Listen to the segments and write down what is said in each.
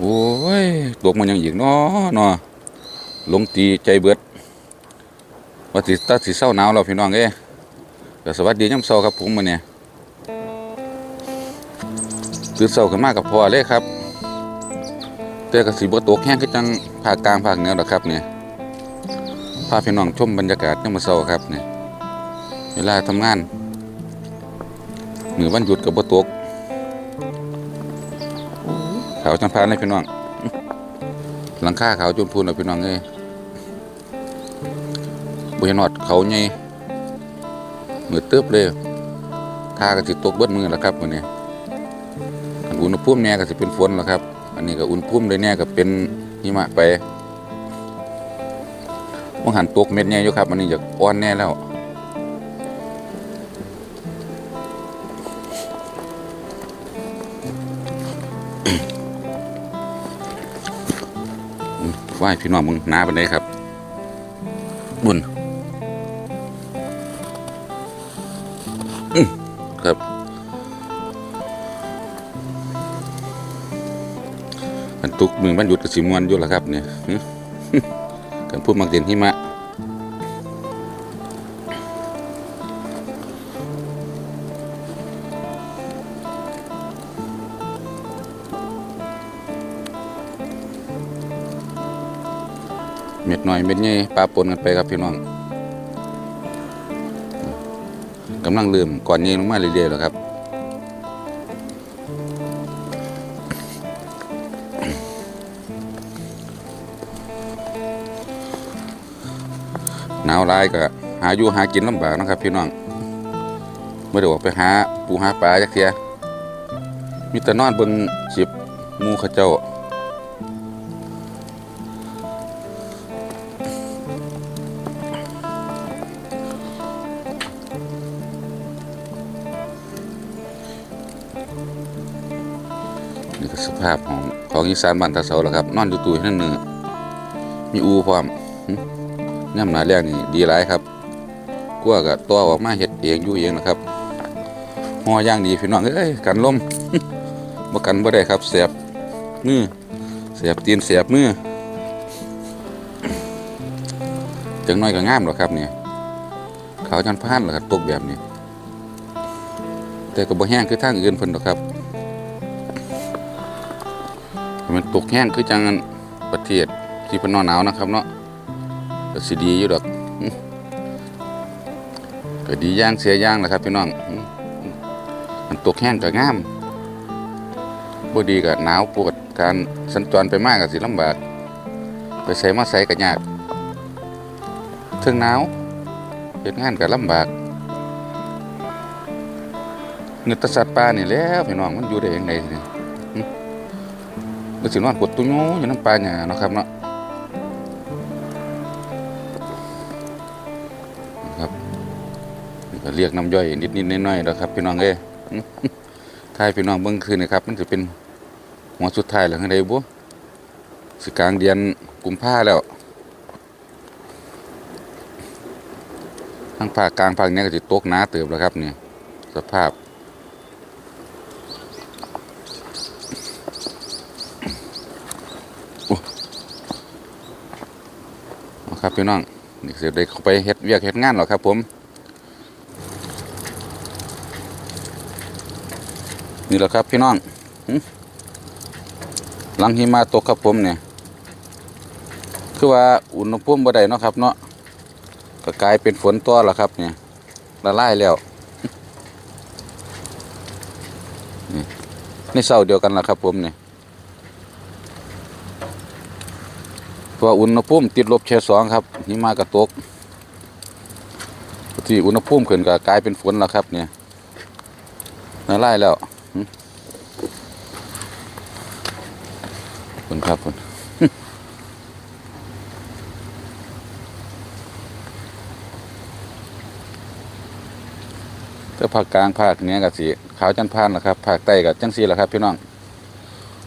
โอ้ยตกมันยังอีกเนาะเนาะลงตีใจเบิดว่าสิตัดสิเศร้าหนาวแล้วพี่น้องเอ้ยก็สวัสดียามเช้าครับผมมื้อนี้ตื่นเช้าขึ้นมากกับพ่อเลยครับแต่ก็สิบ่ตกแห้งคือจังภาคกลางภาคเหนือดอกครับเนี่ยพาพี่น้องชมบรรยากาศยามมื้อเช้าครับเนี่ยเวลาทำงานมือวันหยุดก็บ่ตก ขาจำพานเลยพี่น้อง หลังคาเขาจนพูนเลยพี่น้องเอ้ยบุญนอดเขาใหญ่มือเติบเลยทาก็สิตกเบิดมือแล้วครับวันนี้อันอุณหภูมิแน่ก็สิเป็นฝนแล้วครับ อันนี้ก็อุณหภูมิเลยแน่ก็เป็นหิมะไปมองหันตกเม็ดใหญ่อยู่ครับอันนี้จะอ่อนแน่แล้ว ไหวพี่น้องมึงนาบันไดครับ บุญครับ กันทุกมือมันหยุดกับสิมวนอยู่แล้วครับเนี่ยกันพูดมักเด่นหิมะ เม็ดน่อยเม็ดใหญ่ปลาปนกันไปครับพี่น้องกำลังเริ่มก่อนยิงลงมาเรื่อยๆแล้วครับหนาวร้ายก็หาอยู่หากินลำบากนะครับ พี่น้องไม่ได้ออกไปหาปูหาปลาจักเทียมีแต่นอนเบนสิบมูขเจ้า นี่ก็สภาพของของอีสานบ้านตาเสาแล้วครับ นอนอยู่ตู้นั่นเนื้อมีอูพร้อมหึย่ำหนาแรงนี่ดีหลายครับกลัวกับตัวออกมาเห็ดเองอยู่เองนะครับหอย่างดีพี่น้องเอ้ยกันลมบ่กันบ่ได้ครับเสียบมือเสียบตีนเสียบมือจังน้อยก็งามหรอกครับเนี่ยขาวจันพานหรอครับตกแบบนี้แต่ก็บ่แห้งคือทางอื่นเพิ่นหรอกครับ มันตกแห้งคือจังอันประเทศที่เป็นหนหนาวนะครับเนาะก็สิดีอยู่ดอกก็ดีย่างเสียย่างแหละครับพี่น้องมันตกแห้งก็งามบ่ดีก็หนาวปวดการสัญจรไปมากก็สิลำบากไปใส่มาใส่ก็ยากเทิงหนาวเฮ็ดงานก็ลำบากเงือแตสัตว์ป่านี่แล้วพี่น้องมันอยู่ได้ยังไงเนี่ย ก็สินอนกดตุ้งอยู่น้ำปลาหยาเนาะครับเนาะนะครับนี่ก็เรียกน้ำย่อยนิดนิดๆน้อยๆแล้วครับพี่น้องเอ้ท้ายพี่น้องเบิ่งคืนนะครับ มันจะเป็นหัวสุดท้ายแล้วข้างใดบุสิกลางเดือนกุมภาแล้วทั้งภาคกลางภาคนี้ก็จะตกหนาเติบแล้วครับเนี่ยสภาพ ครับพี่น้องนี่เสียได้เข้าไปเฮ็ดเวียกเฮ็ดงานหรอครับ ผม นี่แหละครับพี่น้องหลังหิมะตกครับผมเนี่ยคือว่าอุณหภูมิบ่ได้เนาะครับ เนาะก็กลายเป็นฝนตัวแล้วครับ เนี่ยละลายแล้วนี่เศร้าเดียวกันแล้วครับ ผมเนี่ย เพราะว่าอุณหภูมิติดลบแค่สองครับหิมะกระตกที่อุณหภูมิขึ้นก็กลายเป็นฝนแล้วครับ เนี่ยน่าไล่แล้วหึฝนครับฝนแต่ภาคกลางภาคเหนี้กับสีขาวจันทร์พานแหละครับภาคใต้กับจังสีแหละครับ พี่น้อง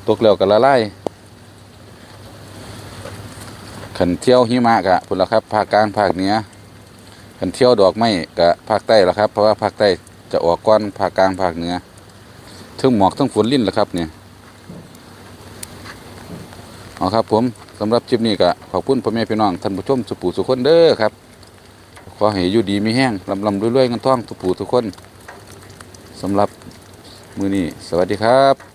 ตกแล้วก็ละลาย ขันเที่ยวหิมะกะพุ่นละครับภาคกลางภาคเหนือขันเที่ยวดอกไม้กะภาคใต้ละครับ เพราะว่าภาคใต้จะออกก้อนภาคกลางภาคเหนือทั้งหมอกทั้งฝนลิ่นละครับเนี่ยเอาครับผมสำหรับคลิปนี้ก็ขอบคุณพ่อแม่พี่น้องท่านผู้ชมสุปูสุคนเด้อครับ ขอให้อยู่ดีมีแห้งลำลำรวยๆเงินท่องสุปูทุกคนสำหรับมือนี้สวัสดีครับ